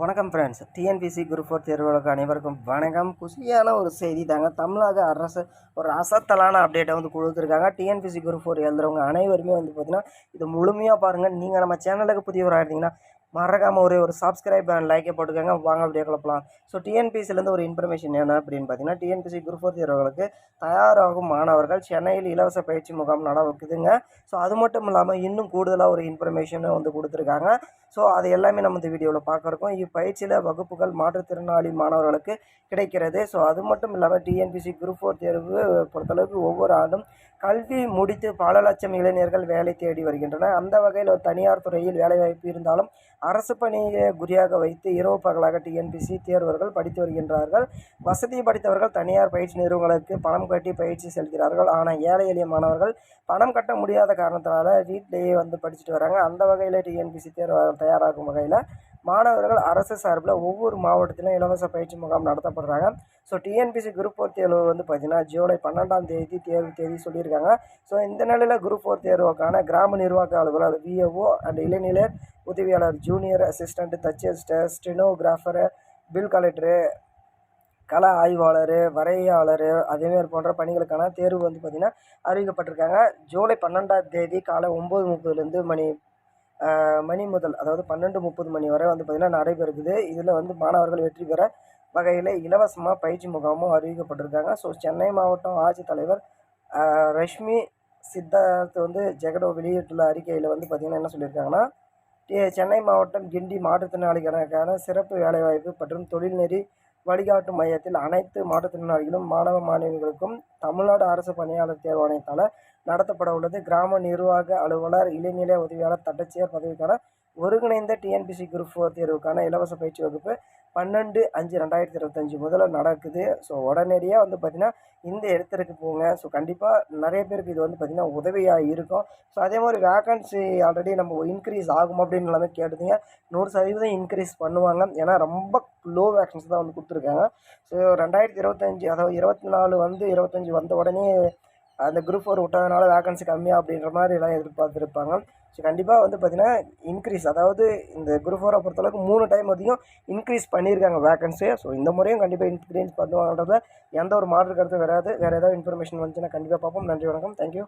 வணக்கம் friends TNPSC group four தேர்வுகளுக்கு அனைவருக்கும் வணக்கம். குசியான ஒரு செய்தி தாங்க. தமிழக அரசு ஒரு அசத்தலான அப்டேட்டை வந்து கொடுத்துருக்காங்க. டிஎன்பிசி குரூப் ஃபோர் எழுதுறவங்க அனைவருமே வந்து பார்த்திங்கன்னா இது முழுமையாக பாருங்கள் நீங்கள் நம்ம சேனலுக்கு புதியவராக இருந்தீங்கன்னா மறக்காமல் ஒரே ஒரு சப்ஸ்கிரைப் அண்ட் லைக்கை போட்டுக்கோங்க. வாங்க அப்படியே குழப்பலாம் ஸோ டிஎன்பிசிலேருந்து ஒரு இன்ஃபர்மேஷன் என்ன அப்படின்னு பார்த்தீங்கன்னா டிஎன்பிசி குரூப் ஃபோர் தேர்வுகளுக்கு தயாராகும் மாணவர்கள் சென்னையில் இலவச பயிற்சி முகாம் நடக்குதுங்க ஸோ அது மட்டும் இல்லாமல் இன்னும் கூடுதலாக ஒரு இன்ஃபர்மேஷனும் வந்து கொடுத்துருக்காங்க. ஸோ அது எல்லாமே நம்ம இந்த வீடியோவில் பார்க்குறோம் இப்பயிற்சியில் வகுப்புகள் மாற்றுத்திறனாளி மாணவர்களுக்கு கிடைக்கிறது. ஸோ அது மட்டும் இல்லாமல் டிஎன்பிசி குரூப் ஃபோர் தேர்வு பொறுத்தளவுக்கு ஒவ்வொரு ஆண்டும் கல்வி முடித்து பல லட்சம் இளைஞர்கள் வேலை தேடி வருகின்றனர். அந்த வகையில் ஒரு தனியார் துறையில் வேலைவாய்ப்பு இருந்தாலும் அரசு பணியை குறியாக வைத்து இரவு பகலாக டிஎன்பிசி தேர்வர்கள் படித்து வருகின்றார்கள். வசதி படித்தவர்கள் தனியார் பயிற்சி நிறுவனங்களுக்கு பணம் கட்டி பயிற்சி செல்கிறார்கள் ஆனால் ஏழை எளிய மாணவர்கள் பணம் கட்ட முடியாத காரணத்தினால வீட்டிலேயே வந்து படிச்சுட்டு வராங்க. அந்த வகையில் டிஎன்பிசி தேர்வு தயாராகும் வகையில் மாணவர்கள் அரசு சார்பில் ஒவ்வொரு மாவட்டத்திலும் இலவச பயிற்சி முகாம் நடத்தப்படுறாங்க. ஸோ டிஎன்பிசி குரூப் ஃபோர் தேர்வு வந்து பார்த்திங்கன்னா ஜூலை பன்னெண்டாம் தேதி தேர்வு தேதி சொல்லியிருக்காங்க. ஸோ இந்த நிலையில் குரூப் ஃபோர் தேர்வுக்கான கிராம நிர்வாக அலுவலர் விஏஓ அண்ட் இளைநிலை உதவியாளர் junior assistant typist stenographer bill collector கல ஆய்வாளர் வரையாளர் அதேமாரி போன்ற பணிகளுக்கான தேர்வு வந்து பார்த்திங்கன்னா அறிவிக்கப்பட்டிருக்காங்க. ஜூலை பன்னெண்டாம் தேதி காலை ஒம்பது முப்பதுலேருந்து மணி மணி முதல் அதாவது பன்னெண்டு முப்பது மணி வரை வந்து பார்த்திங்கன்னா நடைபெறுகுது இதில் வந்து மாணவர்கள் வெற்றி பெற வகையில் இலவசமாக பயிற்சி முகாமும் அறிவிக்கப்பட்டிருக்காங்க. ஸோ சென்னை மாவட்டம் ஆட்சித்தலைவர் ரஷ்மி சித்தார்த் வந்து ஜெகடோ வெளியிட்டுள்ள அறிக்கையில் வந்து பார்த்திங்கன்னா என்ன சொல்லியிருக்காங்கன்னா சென்னை மாவட்டம் கிண்டி மாற்றுத்திறனாளிகளுக்கான சிறப்பு வேலைவாய்ப்பு மற்றும் தொழில்நெறி வழிகாட்டு மையத்தில் அனைத்து மாற்றுத்திறனாளிகளும் மாணவ மாணவிகளுக்கும் தமிழ்நாடு அரசு பணியாளர் தேர்வாணையத்தால் நடத்தப்பட உள்ளது. கிராம நிர்வாக அலுவலர் இளைநிலை உதவியாளர் தட்டச்சியர் பதவிக்கான ஒருங்கிணைந்த டிஎன்பிசி குரூப் ஃபோர் தேர்வுக்கான இலவச பயிற்சி வகுப்பு பன்னெண்டு அஞ்சு ரெண்டாயிரத்தி இருபத்தஞ்சி முதல்ல நடக்குது. ஸோ உடனடியாக வந்து பார்த்திங்கன்னா இந்த இடத்திற்கு போங்க. ஸோ கண்டிப்பாக நிறைய பேருக்கு இது வந்து பார்த்திங்கன்னா உதவியாக இருக்கும். ஸோ அதே மாதிரி வேக்கன்சி ஆல்ரெடி நம்ம இன்க்ரீஸ் ஆகும் அப்படின்னு எல்லாமே கேட்டுதுங்க நூறு சதவீதம் இன்க்ரீஸ் பண்ணுவாங்க. ஏன்னா ரொம்ப லோ வேக்கன்சி தான் வந்து கொடுத்துருக்காங்க. ஸோ ரெண்டாயிரத்தி இருபத்தஞ்சி அதாவது இருபத்தி நாலு வந்து இருபத்தஞ்சி வந்த உடனே அந்த குரூப் ஃபோர் விட்டதுனால வேக்கன்சி கம்மியாக அப்படின்ற மாதிரி எல்லாம் எதிர்பார்த்துருப்பாங்க. ஸோ கண்டிப்பாக வந்து பார்த்திங்கன்னா இன்க்ரீஸ் அதாவது இந்த குரூப் ஃபோரை பொறுத்தளவுக்கு மூணு டைம் வரைக்கும் இன்க்ரீஸ் பண்ணியிருக்காங்க வேகன்ஸே ஸோ இந்த முறையும் கண்டிப்பாக இன்க்ரீஸ் பண்ணுவாங்கன்றத எந்த ஒரு மாற்று கருத்து வராது. வேறு ஏதாவது இன்ஃபர்மேஷன் வந்துச்சுன்னா கண்டிப்பாக பார்ப்போம். நன்றி வணக்கம். தேங்க்யூ